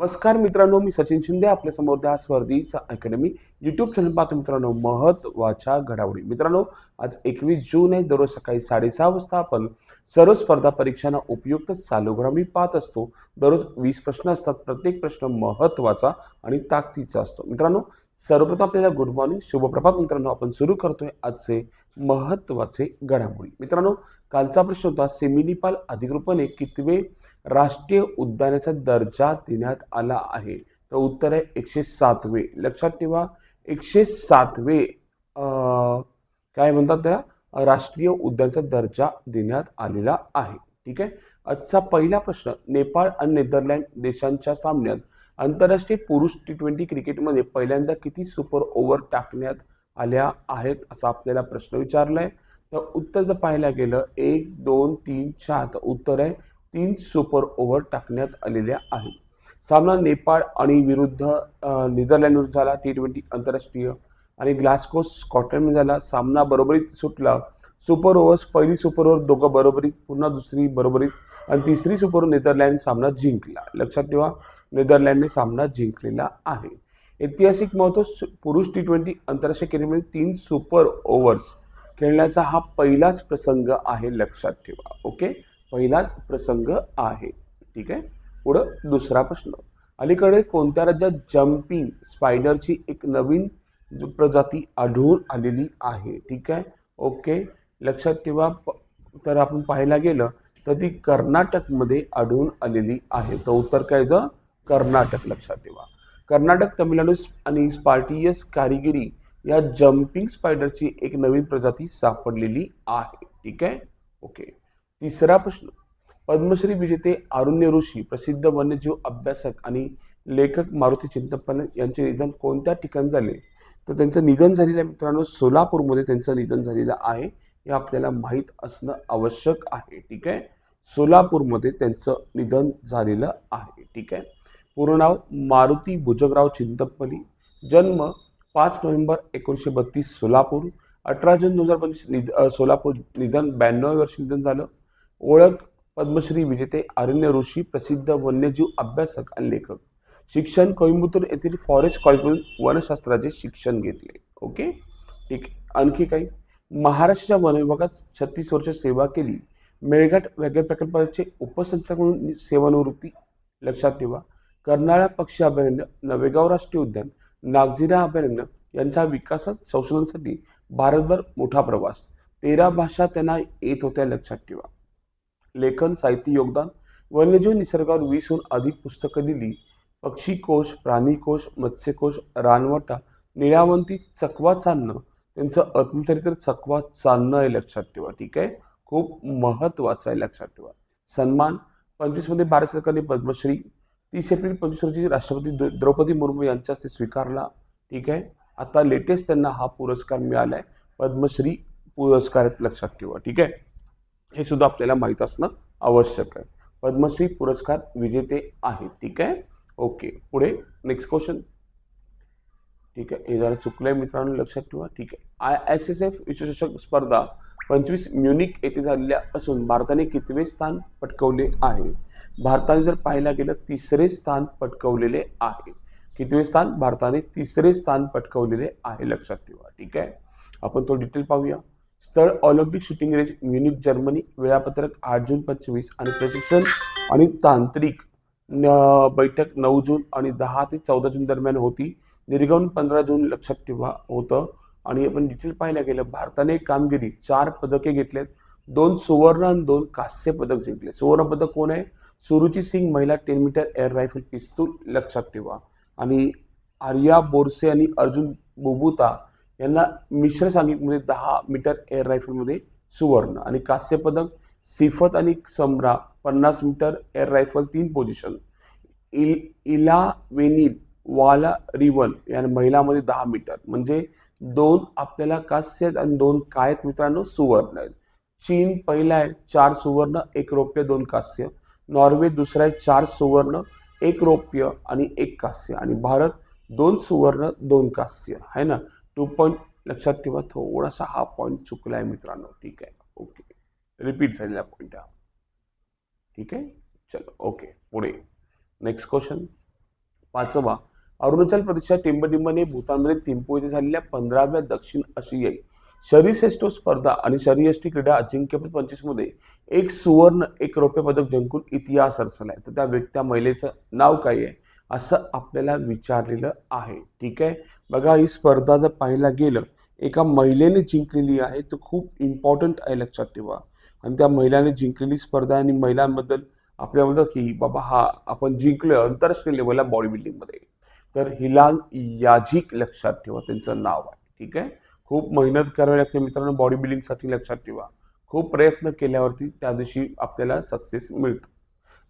नमस्कार मित्रांनो मी सचिन शिंदे आपल्यासमोर त्या स्पर्धेचा अकॅडमी युट्यूब चॅनल पाहतो मित्रांनो महत्त्वाच्या घडामोडी. मित्रांनो आज एकवीस जून आहे दररोज सकाळी साडेसहा वाजता आपण सर्व स्पर्धा परीक्षांना उपयुक्त चालू घडामोडी पाहत असतो. दररोज वीस प्रश्न असतात प्रत्येक प्रश्न महत्त्वाचा आणि ताकदीचा असतो. मित्रांनो सर्वप्रथम आपल्याला गुड मॉर्निंग शुभप्रभात मित्रांनो आपण सुरू करतोय आजचे महत्त्वाचे घडामोडी. मित्रांनो कालचा प्रश्न होता सेमिनिपाल अधिकृपणे कितवे राष्ट्रीय उद्यानाचा दर्जा देण्यात आला आहे? तर उत्तर आहे एकशे सातवे. लक्षात ठेवा एकशे सातवे काय म्हणतात त्याला? राष्ट्रीय उद्यानाचा दर्जा देण्यात आलेला आहे. ठीक आहे? आजचा पहिला प्रश्न नेपाळ आणि नेदरलँड देशांच्या सामन्यात आंतरराष्ट्रीय पुरुष टी ट्वेंटी क्रिकेटमध्ये पहिल्यांदा किती सुपर ओव्हर टाकण्यात आल्या आहेत असा आपल्याला प्रश्न विचारला आहे तर उत्तर जर पाहायला गेलं एक दोन तीन चार तर उत्तर आहे तीन सुपर ओव्हर टाकण्यात आलेल्या आहेत. सामना नेपाळ आणि विरुद्ध नेदरलँड विरुद्ध झाला टी ट्वेंटी आंतरराष्ट्रीय. आणि ग्लास्को स्कॉटलंड झाला सामना बरोबरीत सुटला. सुपर ओव्हर्स पहिली सुपर ओव्हर दोघं बरोबरीत पुन्हा दुसरी बरोबरीत. आणि तिसरी सुपर ओव्हर नेदरलँड सामना जिंकला. लक्षात ठेवा नेदरलँडने सामना जिंकलेला आहे. ऐतिहासिक महत्त्व पुरुष टी ट्वेंटी आंतरराष्ट्रीय क्रिकेटमध्ये तीन सुपर ओव्हर्स खेळण्याचा हा पहिलाच प्रसंग आहे लक्षात ठेवा ओके पहिलाच प्रसंग आहे ठीक आहे? पुढं दुसरा प्रश्न. अलीकडे कोणत्या राज्यात जम्पिंग स्पायडरची एक नवीन प्रजाती आढळून आलेली आहे ठीक आहे? ओके लक्षात ठेवा प- तर आपण पाहायला गेलं तर ती कर्नाटकमध्ये आढळून आलेली आहे. तर उत्तर काय जर कर्नाटक लक्षात ठेवा. कर्नाटक तमिळनाडू आणि स्पार्टियस कारिगिरी या जम्पिंग स्पायडरची एक नवीन प्रजाती सापडलेली आहे. ठीक आहे? ओके तिसरा प्रश्न. पद्मश्री विजेते आरुण्य ऋषी प्रसिद्ध वन्यजीव अभ्यासक आणि लेखक मारुती चिंतपल्ले यांचे निधन कोणत्या ठिकाणी झाले? तर त्यांचं निधन झालेलं आहे मित्रांनो सोलापूरमध्ये त्यांचं निधन झालेलं आहे. हे आपल्याला माहीत असणं आवश्यक आहे. ठीक आहे? सोलापूरमध्ये त्यांचं निधन झालेलं आहे. ठीक आहे? पूर्ण नाव मारुती भुजगराव चिंतपली जन्म पाच नोव्हेंबर एकोणीसशे बत्तीस सोलापूर. अठरा जून दोन हजार पंचवीस निध सोलापूर निधन ब्याण्णव वर्ष निधन झालं. ओळख पद्मश्री विजेते आरण्य ऋषी प्रसिद्ध वन्यजीव अभ्यासक आणि लेखक. शिक्षण कोइंबतूर येथील फॉरेस्ट कॉलेजमधून वनशास्त्राचे शिक्षण घेतले. ओके? ठीक. आणखी काही? महाराष्ट्राच्या वन विभागात छत्तीस वर्ष सेवा केली. मेळघाट व्याघ्र प्रकल्पाचे उपसंचालक म्हणून सेवानिवृत्ती. लक्षात ठेवा. कर्नाळा पक्षी अभयारण्य नवेगाव राष्ट्रीय उद्यान नागझिरा अभयारण्य यांच्या विकासात संशोधनासाठी भारतभर मोठा प्रवास. तेरा भाषा त्यांना येत होत्या लक्षात ठेवा. लेखन साहित्य योगदान वन्यजीव निसर्गावर वीसहून अधिक पुस्तकं लिहिली. पक्षीकोश प्राणीकोश मत्स्यकोश रानवटा निळावंती चकवा चालणं त्यांचं आत्मचरित्र चकवा चालणं आहे लक्षात ठेवा ठीक आहे? खूप महत्वाचं आहे लक्षात ठेवा. सन्मान पंचवीसमध्ये भारत सरकारने पद्मश्री तीस एप्रिल पंचवीस राष्ट्रपती द्रौपदी मुर्मू यांच्याच ते स्वीकारला. ठीक आहे? आता लेटेस्ट त्यांना हा पुरस्कार मिळाला आहे पद्मश्री पुरस्कार लक्षात ठेवा. ठीक आहे? हे सुद्धा आपल्याला माहीत असणं आवश्यक आहे. पद्मश्री पुरस्कार विजेते आहेत. ठीक आहे? ओके पुढे नेक्स्ट क्वेश्चन ठीक आहे. हे जरा चुकलंय मित्रांनो लक्षात ठेवा. ठीक आहे. आय एस एस एफ विश्वचषक स्पर्धा पंचवीस म्युनिक येथे झालेल्या असून भारताने कितवे स्थान पटकवले आहे? भारताने जर पाहायला गेलं तिसरे स्थान पटकवलेले आहे. कितवे स्थान? भारताने तिसरे स्थान पटकवलेले आहे लक्षात ठेवा. ठीक आहे? आपण तो डिटेल पाहूया. स्थळ Olympic shooting range Munich Germany. वेळापत्रक आठ जून पंचवीस आणि प्रशिक्षण आणि तांत्रिक बैठक नऊ जून आणि दहा ते चौदा जून दरम्यान होती. निर्गमन पंधरा जून लक्षात ठेवा होतं. आणि आपण डिटेल पाहायला गेलं भारताने कामगिरी चार पदके घेतलेत. दोन सुवर्ण आणि दोन कांस्य पदक जिंकले. सुवर्ण पदक कोण आहे? सुरुची सिंग महिला टेन मीटर एअर रायफल पिस्तूल लक्षात ठेवा. आणि आर्या बोरसे आणि अर्जुन बुबुता यांना मिश्र सांघिकमध्ये दहा मीटर एअर रायफलमध्ये सुवर्ण. आणि कांस्य पदक सिफत आणि समरा पन्नास मीटर एअर रायफल तीन पोझिशन इल इला वेनिल वाला रिवन या महिलामध्ये दहा मीटर. म्हणजे दोन आपल्याला कांस्य आहेत आणि दोन काय आहेत मित्रांनो सुवर्ण आहेत. चीन पहिला आहे चार सुवर्ण एक रौप्य दोन कांस्य. नॉर्वे दुसरा आहे चार सुवर्ण एक रौप्य आणि एक कांस्य. आणि भारत दोन सुवर्ण दोन कांस्य. आहे ना? टू पॉईंट लक्षात ठेवा थोडासा हा पॉईंट चुकला आहे मित्रांनो. ठीक आहे. ओके. रिपीट झालेला पॉईंट हा. ठीक आहे? चलो ओके. पुढे. Next question. पाचवा. अरुणाचल प्रदेशच्या टिंबटिंबने भूतानमध्ये थिंपू येथे झालेल्या पंधराव्या दक्षिण आशियाई शरीरश्रेष्ठ स्पर्धा आणि शरीरयष्टी क्रीडा अजिंक्यपद पंचवीसमध्ये एक सुवर्ण एक रौप्य पदक जिंकून इतिहास रचलाय. तर त्या व्यक्ती त्या महिलेचं नाव काय आहे? असं आपल्याला विचारलेलं आहे. ठीक आहे? बघा ही स्पर्धा जर पाहायला गेलं एका महिलेने जिंकलेली आहे तर खूप इम्पॉर्टंट आहे लक्षात ठेवा. आणि त्या महिलाने जिंकलेली स्पर्धा आणि महिलांबद्दल आपल्या म्हणतात की बाबा हा आपण जिंकलोय आंतरराष्ट्रीय लेवलला बॉडी बिल्डिंगमध्ये तर हिलाल याजिक लक्षात ठेवा त्यांचं नाव आहे. ठीक आहे? खूप मेहनत करावी लागते मित्रांनो बॉडी बिल्डिंगसाठी लक्षात ठेवा. खूप प्रयत्न केल्यावरती त्या दिवशी आपल्याला सक्सेस मिळतो.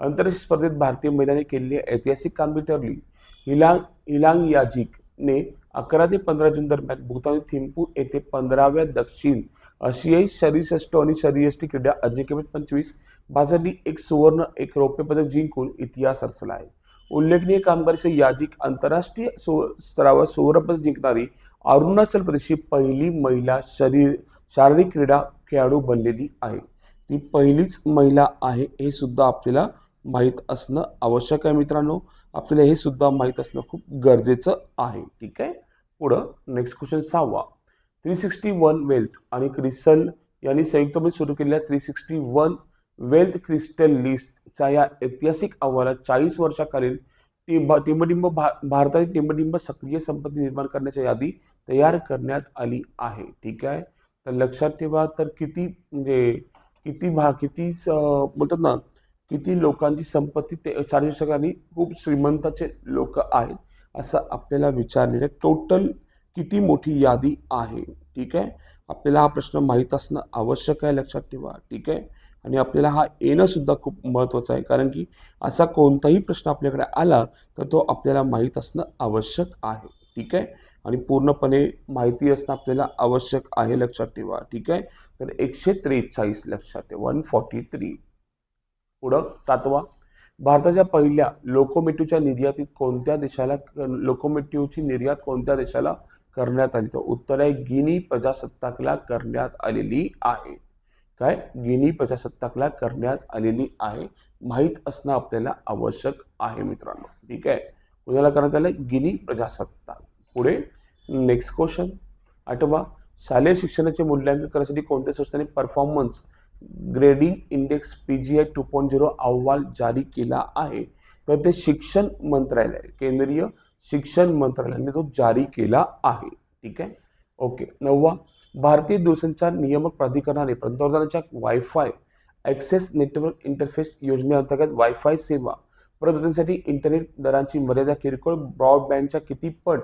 आंतरराष्ट्रीय स्पर्धेत भारतीय महिलांनी केलेली ऐतिहासिक कामगिरी ठरली. हिलांग हिलांग याजिकने अकरा ते पंधरा जून दरम्यान भूतान थिंपू येथे पंधराव्या दक्षिण आशियाई शरीरश्रेष्ठ आणि शरीरष्टी क्रीडा अजिंक्यपद पंचवीस भाजली एक सुवर्ण एक रौप्य पदक जिंकून इतिहास रचला आहे. उल्लेखनीय कामगिरीचे याजिक आंतरराष्ट्रीय सु- स्तरावर सुवर्णपदक जिंकणारी अरुणाचल प्रदेशची पहिली महिला शरीर शारीरिक क्रीडा खेळाडू बनलेली आहे. ती पहिलीच महिला आहे हे सुद्धा आपल्याला माहीत असणं आवश्यक आहे मित्रांनो. आपल्याला हे सुद्धा माहीत असणं खूप गरजेचं आहे. ठीक आहे? पुढं नेक्स्ट क्वेश्चन सहावा. थ्री सिक्स्टी वन वेल्थ आणि क्रिसल यांनी संयुक्तपणे सुरू केलेल्या three sixty one wealth crystal लिस्टच्या या ऐतिहासिक अहवालात चाळीस वर्षाखालील टिंब टिंबटिंब भा भारताची टिंबटिंब सक्रिय संपत्ती निर्माण करण्याची यादी तयार करण्यात आली आहे. ठीक आहे? तर लक्षात ठेवा तर किती म्हणजे किती भा किती स- बोलतात ना किती लोकांची संपत्ती ते चाळीस वर्षाखाली खूप श्रीमंताचे लोक आहेत असं आपल्याला विचारलेलं टोटल किती मोठी यादी आहे? ठीक आहे? आपल्याला हा प्रश्न माहीत असणं आवश्यक आहे लक्षात ठेवा. ठीक आहे? आणि आपल्याला हा येणंसुद्धा खूप महत्त्वाचं आहे. कारण की असा कोणताही प्रश्न आपल्याकडे आला तर तो आपल्याला माहीत असणं आवश्यक आहे. ठीक आहे? आणि पूर्णपणे माहिती असणं आपल्याला आवश्यक आहे लक्षात ठेवा. ठीक आहे? तर एकशे त्रेचाळीस लक्षात ठेवा वन फॉर्टी थ्री पुढं सातवा. भारताच्या पहिल्या लोकोमेटिव्हच्या निर्यातीत कोणत्या देशाला लोकोमेटिव्हची निर्यात कोणत्या देशाला करण्यात आली? तर उत्तर आहे गिनी प्रजासत्ताकला करण्यात आलेली आहे. काय? गिनी प्रजासत्ताकला करण्यात आलेली आहे. माहीत असणं आपल्याला आवश्यक आहे मित्रांनो. ठीक आहे? कुणाला करण्यात आलं गिनी प्रजासत्ताक. पुढे नेक्स्ट क्वेश्चन आठवा शालेय शिक्षणाचे मूल्यांकन करण्यासाठी कोणत्या संस्थेने performance grading index P G I two point zero अहवाल जारी केला आहे? तर ते शिक्षण मंत्रालय केंद्रीय शिक्षण मंत्रालयाने तो जारी केला आहे. ठीक आहे? ओके. नववा भारतीय दूरसंचार नियामक प्राधिकरणाने पंतप्रधानांच्या वायफाय ॲक्सेस नेटवर्क इंटरफेस योजनेअंतर्गत वायफाय सेवा प्रदात्यांसाठी इंटरनेट दरांची मर्यादा किरकोळ ब्रॉडबँडच्या किती पट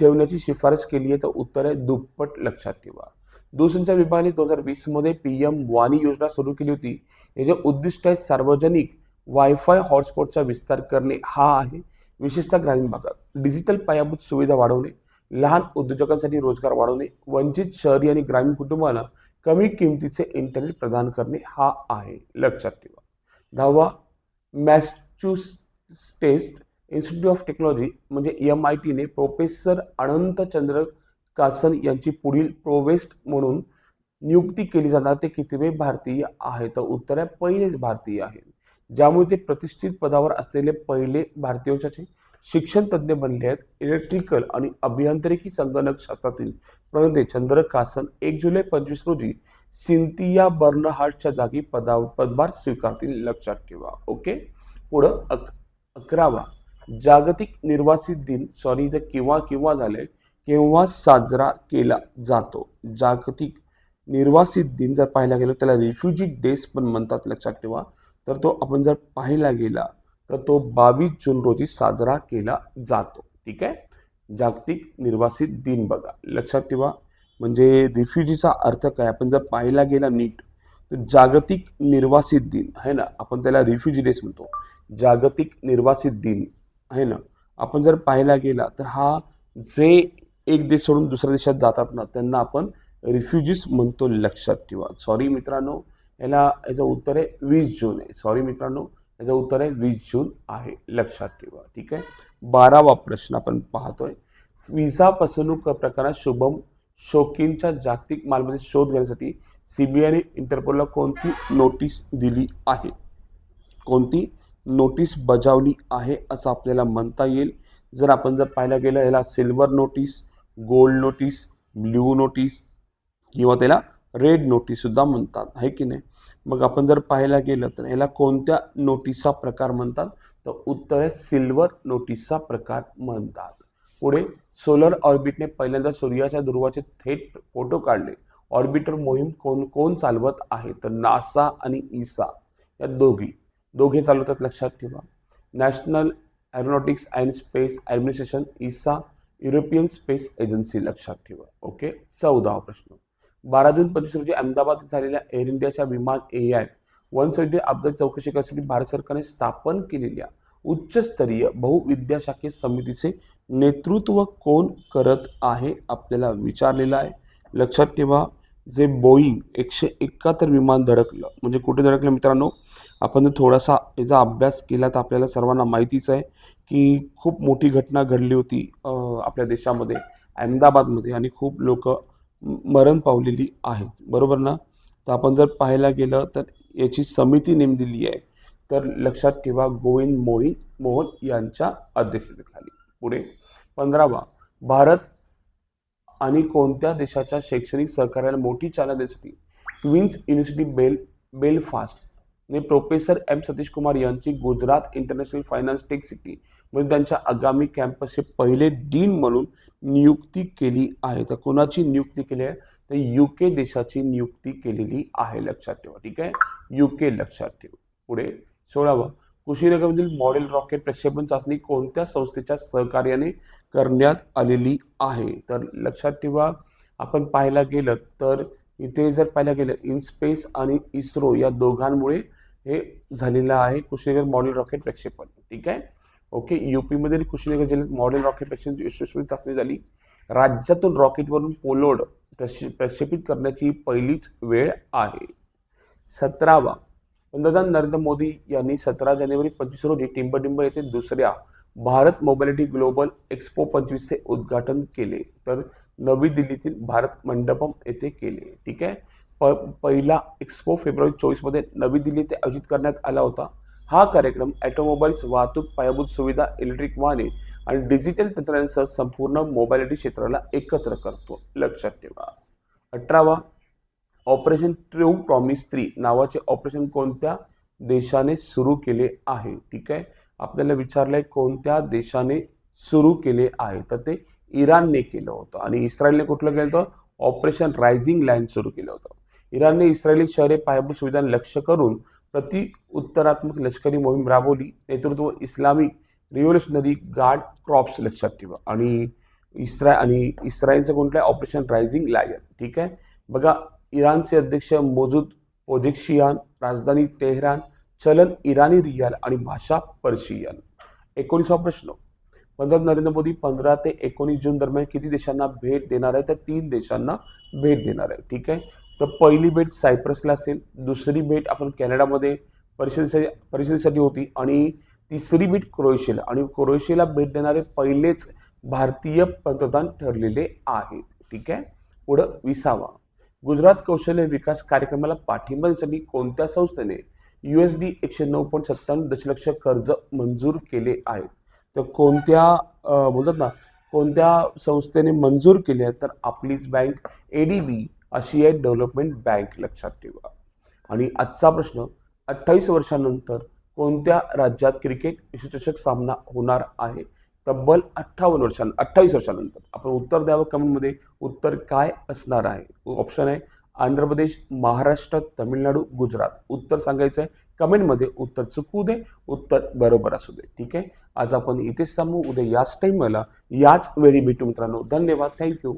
ठेवण्याची शिफारस केली आहे तर उत्तर आहे दुप्पट लक्षात ठेवा. दूरसंचार विभागाने दोन हजार वीसमध्ये पी एम वाणी योजना सुरू केली होती. याचे उद्दिष्ट आहे सार्वजनिक वायफाय हॉटस्पॉटचा विस्तार करणे. हा आहे विशेषतः ग्रामीण भागात. डिजिटल पायाभूत सुविधा वाढवणे. लहान उद्योजकांसाठी रोजगार वाढवणे वंचित शहरी आणि ग्रामीण कुटुंबांना कमी किमतीचे इंटरनेट प्रदान करणे हा आहे. लक्षात ठेवा. दहावा मॅस्चुस्टेस्ट इन्स्टिट्यूट ऑफ टेक्नॉलॉजी म्हणजे एम आय टीने प्रोफेसर अनंत चंद्र कासन यांची पुढील प्रोवेस्ट म्हणून नियुक्ती केली जाणार. ते कितवे भारतीय आहे तर उत्तर आहे पहिलेच भारतीय आहे ज्यामुळे ते प्रतिष्ठित पदावर असलेले पहिले भारतीय शिक्षण तज्ज्ञ बनले आहेत. इलेक्ट्रिकल आणि अभियांत्रिकी संगणक शास्त्रातील प्रणते चंद्र कासन एक जुलै पंचवीस रोजी सिंथिया बर्नहार्टच्या जागी पदा पदभार स्वीकारतील. लक्षात ठेवा. ओके? पुढं अक अकरावा. जागतिक निर्वासित दिन. सॉरी इथं किंवा केव्हा झाले केव्हा साजरा केला जातो? जागतिक निर्वासित दिन जर पाहायला गेलं त्याला रिफ्युजी डेज पण म्हणतात. लक्षात ठेवा. तर तो आपण जर पाहायला गेला तर तो बावीस जून रोजी साजरा केला जातो. ठीक आहे? जागतिक निर्वासित दिन बघा. लक्षात ठेवा. म्हणजे रिफ्युजीचा अर्थ काय? आपण जर पाहायला गेला नीट तर जागतिक निर्वासित दिन आहे ना? आपण त्याला रिफ्युजी डेस म्हणतो. जागतिक निर्वासित दिन आहे ना? आपण जर पाहायला गेला तर हा जे एक देश सोडून दुसऱ्या देशात जातात ना त्यांना आपण रिफ्युजीज म्हणतो लक्षात ठेवा. सॉरी मित्रांनो याला याचं उत्तर आहे वीस जून आहे. सॉरी मित्रांनो याचं उत्तर आहे वीस जून आहे लक्षात ठेवा ठीक आहे? बारावा प्रश्न आपण पाहतोय. व्हिसा फसवणूक प्रकरणात शुभम शोकींच्या जागतिक मालमत्तेत शोध घेण्यासाठी सीबीआयने इंटरपोलला कोणती नोटीस दिली आहे? कोणती नोटीस बजावली आहे असं आपल्याला म्हणता येईल. जर आपण जर पाहायला गेलं याला silver notice gold notice blue notice किंवा त्याला रेड नोटीससुद्धा म्हणतात आहे की नाही? मग आपण जर पाहायला गेलं तर याला कोणत्या नोटीसचा प्रकार म्हणतात? तर उत्तर आहे सिल्वर नोटीसचा प्रकार म्हणतात. पुढे सोलर ऑर्बिटने पहिल्यांदा सूर्याच्या ध्रुवाचे थेट फोटो काढले. ऑर्बिटर मोहीम कोण कोण चालवत आहे? तर नासा आणि इसा या दोघी. दोघे चालवतात लक्षात ठेवा. National Aeronautics and Space Administration ESA European Space Agency लक्षात ठेवा. ओके चौदावा प्रश्न. बारा जून पंचवीस रोजी अहमदाबाद झालेल्या एअर इंडियाच्या विमान ए आय वन सेव्हन्टी अपघात चौकशी करण्यासाठी भारत सरकारने स्थापन केलेल्या उच्चस्तरीय बहुविद्याशाखी समितीचे नेतृत्व कोण करत आहे आपल्याला विचारलेलं आहे. लक्षात ठेवा जे बोईंग एकशे एकाहत्तर विमान धडकलं म्हणजे कुठे धडकलं मित्रांनो? आपण जर थोडासा याचा अभ्यास केला तर आपल्याला सर्वांना माहितीच आहे की खूप मोठी घटना घडली होती आपल्या देशामध्ये अहमदाबादमध्ये आणि खूप लोक मरण पावलेली आहेत. बरोबर ना? तर आपण जर पाहायला गेलं तर याची समिती नेमलेली आहे. तर लक्षात ठेवा गोविंद मोहिन मोहन यांच्या अध्यक्षतेखाली. पुढे. पंधरावा. भारत आणि कोणत्या देशाच्या शैक्षणिक सहकार्याला मोठी चालना देण्यासाठी क्वीन्स युनिव्हर्सिटी बेल बेलफास्ट. ने प्रोफेसर एम सतीश कुमार यांची Gujarat international finance tech city म्हणजे त्यांच्या आगामी कॅम्पसचे पहिले डीन म्हणून नियुक्ती केली आहे. तर कोणाची नियुक्ती केली आहे? तर यू के देशाची नियुक्ती केलेली आहे. लक्षात ठेवा. ठीक आहे? यू के लक्षात ठेवा. पुढे सोळावा. कुशीनगरमधील मॉडेल रॉकेट प्रक्षेपण चाचणी कोणत्या संस्थेच्या सहकार्याने करण्यात आलेली आहे? तर लक्षात ठेवा. आपण पाहायला गेलं तर इथे जर पाहायला गेलं इनस्पेस आणि इस्रो या दोघांमुळे हे झालेलं आहे कुशीनगर मॉडेल रॉकेट प्रक्षेपण ठीक आहे? ओके यूपीमधील कुशीनगर जिल्ह्यात मॉडेल रॉकेट प्रक्षेपण यशस्वी चाचणी झाली. राज्यातून रॉकेटवरून पोलोड प्रक्षे- प्रक्षेपित करण्याची पहिलीच वेळ आहे. सतरावा पंतप्रधान नरेंद्र मोदी यांनी सतरा जानेवारी पंचवीस रोजी टिंबटिंब येथे दुसऱ्या भारत मोबिलिटी ग्लोबल एक्सपो पंचवीसचे उद्घाटन केले. तर नवी दिल्लीतील भारत मंडपम येथे केले ठीक आहे? प पहिला एक्सपो फेब्रुवारी चोवीसमध्ये नवी दिल्ली ते आयोजित करण्यात आला होता. हा कार्यक्रम ॲटोमोबाईल्स वाहतूक पायाभूत सुविधा इलेक्ट्रिक वाहने आणि डिजिटल तंत्रज्ञानासह संपूर्ण मोबायलिटी क्षेत्राला एकत्र करतो. लक्षात ठेवा. अठरावा ऑपरेशन ट्रू प्रॉमिस थ्री नावाचे ऑपरेशन कोणत्या देशाने सुरू केले आहे? ठीक आहे? आपल्याला विचारलंय कोणत्या देशाने सुरू केले आहे? तर ते इराणने केलं होतं आणि इस्रायलने कुठलं केलं होतं? ऑपरेशन रायझिंग लाईन सुरू केलं होतं. इराणने इस्रायली शहरे पायाभूत सुविधांना लक्ष्य करून प्रति उत्तरात्मक लष्करी मोहीम राबवली. नेतृत्व इस्लामिक रिव्होल्युशनरी गार्ड क्रॉप्स लक्षात ठेवा. आणि इस्रा आणि इस्रायलचं कोणतं आहे ऑपरेशन रायझिंग लायन. ठीक आहे? बघा इराणचे अध्यक्ष मोजूद ओदिक्शियान राजधानी तेहरान चलन इराणी रियाल आणि भाषा पर्शियन. एकोणीसा प्रश्न. पंतप्रधान नरेंद्र मोदी पंधरा ते एकोणीस जून दरम्यान किती देशांना भेट देणार आहे तर तीन देशांना भेट देणार आहे ठीक आहे? तर पहिली भेट सायप्रसला असेल दुसरी भेट आपण कॅनडामध्ये परिषदेसाठी परिषदेसाठी होती आणि तिसरी भेट क्रोएशियाला. आणि क्रोएशियाला भेट देणारे पहिलेच भारतीय पंतप्रधान ठरलेले आहेत. ठीक आहे? पुढं विसावा. गुजरात कौशल्य विकास कार्यक्रमाला पाठिंबा देण्यासाठी कोणत्या संस्थेने यू एस डी एकशे नऊ पॉईंट सत्त्याण्णव दशलक्ष कर्ज मंजूर केले आहे तर कोणत्या बोलतात ना कोणत्या संस्थेने मंजूर केले आहे तर आपलीच बँक ए डी बी आशियाई डेव्हलपमेंट बँक लक्षात ठेवा. आणि आजचा प्रश्न अठ्ठावीस वर्षानंतर कोणत्या राज्यात क्रिकेट विश्वचषक सामना होणार आहे? तब्बल अठ्ठावन्न वर्षां अठ्ठावीस वर्षानंतर. आपण उत्तर द्यावं कमेंटमध्ये उत्तर काय असणार आहे? ऑप्शन आहे आंध्र प्रदेश महाराष्ट्र तमिळनाडू गुजरात. उत्तर सांगायचं आहे कमेंटमध्ये उत्तर चुकू दे उत्तर बरोबर असू दे. ठीक आहे? आज आपण इथेच थांबू. उद्या याच टाईमला याच वेळी भेटू मित्रांनो. धन्यवाद. थँक्यू